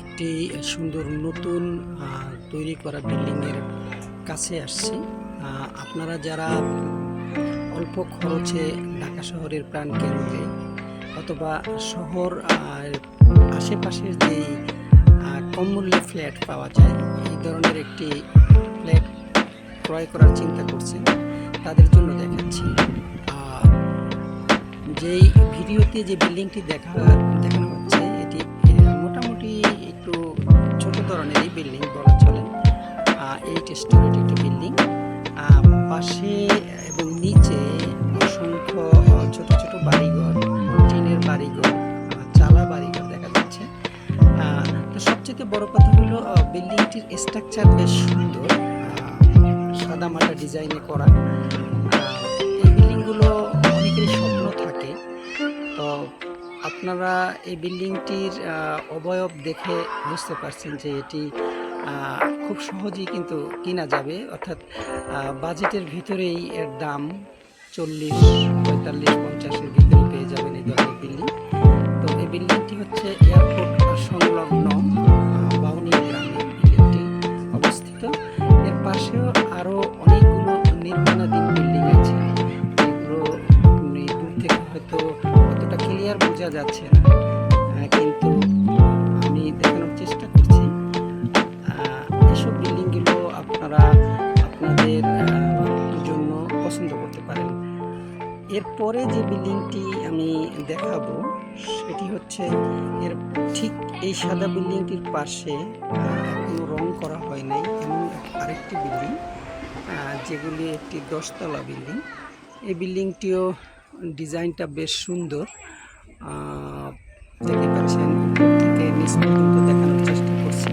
একটি সুন্দর নতুন তৈরি করা বিল্ডিংয়ের কাছে আসছি। আপনারা যারা অল্প খরচে ঢাকা শহরের প্রাণকেন্দ্রে অথবা শহর আশেপাশের যে কম মূল্যে ফ্ল্যাট পাওয়া যায়, এই ধরনের একটি ফ্ল্যাট ক্রয় করার চিন্তা করছেন, তাদের জন্য দেখাচ্ছি। যেই ভিডিওতে যে বিল্ডিংটি দেখা দেখানো একটু ছোট ধরনেরই বিল্ডিং বলা চলে। এইট স্টোরের একটি বিল্ডিং পাশে এবং নিচে অসংখ্য ছোট ছোট বাড়িঘর, টিনের বাড়িঘর চালা বাড়িঘর দেখা যাচ্ছে। তো সবচেয়ে বড় কথা হলো বিল্ডিংটির স্ট্রাকচার বেশ সুন্দর। সাদা মাটা ডিজাইনে করা। এই বিল্ডিংগুলো অনেকেরই স্বপ্ন থাকে। তো আপনারা এই বিল্ডিংটির অবয়ব দেখে বুঝতে পারছেন যে এটি খুব সহজেই কিন্তু কেনা যাবে। অর্থাৎ বাজেটের ভিতরেই এর দাম চল্লিশ, পঁয়তাল্লিশ, পঞ্চাশের ভিতরে বোঝা যাচ্ছে না। কিন্তু আমি দেখানোর চেষ্টা করছি। এসব বিল্ডিংগুলো আপনারা আপনাদের জন্য পছন্দ করতে পারেন। এরপরে যে বিল্ডিংটি আমি দেখাবো, সেটি হচ্ছে এর ঠিক এই সাদা বিল্ডিংটির পাশে এখনও রং করা হয় নাই, এমন আরেকটি বিল্ডিং যেগুলি একটি দশতলা বিল্ডিং। এই বিল্ডিংটিও ডিজাইনটা বেশ সুন্দর। দেখতে পাচ্ছেন থেকে নিচ পর্যন্ত দেখানোর চেষ্টা করছি।